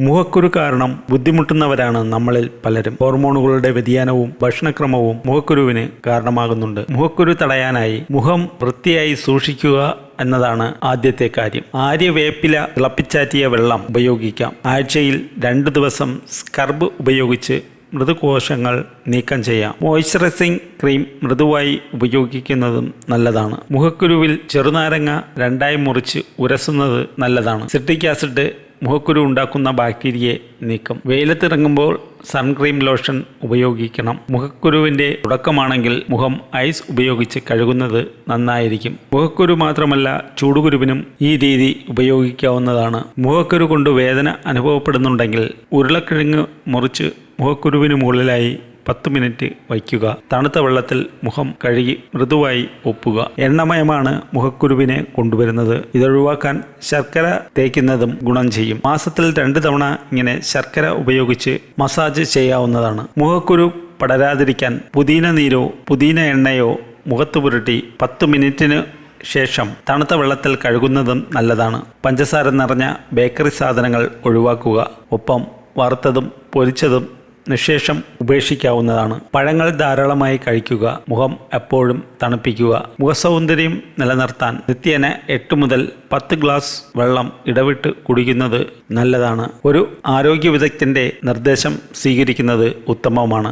മുഖക്കുരു കാരണം ബുദ്ധിമുട്ടുന്നവരാണ് നമ്മളിൽ പലരും. ഹോർമോണുകളുടെ വ്യതിയാനവും ഭക്ഷണക്രമവും മുഖക്കുരുവിന് കാരണമാകുന്നുണ്ട്. മുഖക്കുരു തടയാനായി മുഖം വൃത്തിയായി സൂക്ഷിക്കുക എന്നതാണ് ആദ്യത്തെ കാര്യം. ആര്യവേപ്പില തിളപ്പിച്ചാറ്റിയ വെള്ളം ഉപയോഗിക്കാം. ആഴ്ചയിൽ രണ്ട് ദിവസം സ്കർബ് ഉപയോഗിച്ച് മൃദുകോശങ്ങൾ നീക്കം ചെയ്യാം. മോയ്സ്ചറൈസിംഗ് ക്രീം മൃദുവായി ഉപയോഗിക്കുന്നതും നല്ലതാണ്. മുഖക്കുരുവിൽ ചെറുനാരങ്ങ രണ്ടായി മുറിച്ച് ഉരസുന്നത് നല്ലതാണ്. സിട്രിക് ആസിഡ് മുഖക്കുരു ഉണ്ടാക്കുന്ന ബാക്ടീരിയയെ നീക്കും. വെയിലത്തിറങ്ങുമ്പോൾ സൺക്രീം ലോഷൻ ഉപയോഗിക്കണം. മുഖക്കുരുവിന്റെ തുടക്കമാണെങ്കിൽ മുഖം ഐസ് ഉപയോഗിച്ച് കഴുകുന്നത് നന്നായിരിക്കും. മുഖക്കുരു മാത്രമല്ല ചൂടുകുരുവിനും ഈ രീതി ഉപയോഗിക്കാവുന്നതാണ്. മുഖക്കുരു കൊണ്ട് വേദന അനുഭവപ്പെടുന്നുണ്ടെങ്കിൽ ഉരുളക്കിഴങ്ങ് മുറിച്ച് മുഖക്കുരുവിന് മുകളിലായി പത്ത് മിനിറ്റ് വയ്ക്കുക. തണുത്ത വെള്ളത്തിൽ മുഖം കഴുകി മൃദുവായി ഒപ്പുക. എണ്ണമയമാണ് മുഖക്കുരുവിനെ കൊണ്ടുവരുന്നത്. ഇതൊഴിവാക്കാൻ ശർക്കര തേക്കുന്നതും ഗുണം ചെയ്യും. മാസത്തിൽ രണ്ടു തവണ ഇങ്ങനെ ശർക്കര ഉപയോഗിച്ച് മസാജ് ചെയ്യാവുന്നതാണ്. മുഖക്കുരു പടരാതിരിക്കാൻ പുതിന നീരോ പുതിന എണ്ണയോ മുഖത്ത് പുരട്ടി പത്ത് മിനിറ്റിന് ശേഷം തണുത്ത വെള്ളത്തിൽ കഴുകുന്നതും നല്ലതാണ്. പഞ്ചസാര നിറഞ്ഞ ബേക്കറി സാധനങ്ങൾ ഒഴിവാക്കുക. ഒപ്പം വറുത്തതും പൊരിച്ചതും നിശേഷം ഉപേക്ഷിക്കാവുന്നതാണ്. പഴങ്ങൾ ധാരാളമായി കഴിക്കുക മുഖം എപ്പോഴും തണുപ്പിക്കുക മുഖസൗന്ദര്യം നിലനിർത്താൻ. നിത്യേന എട്ട് മുതൽ പത്ത് ഗ്ലാസ് വെള്ളം ഇടവിട്ട് കുടിക്കുന്നത് നല്ലതാണ്. ഒരു ആരോഗ്യ വിദഗ്ധന്റെ നിർദ്ദേശം സ്വീകരിക്കുന്നത് ഉത്തമമാണ്.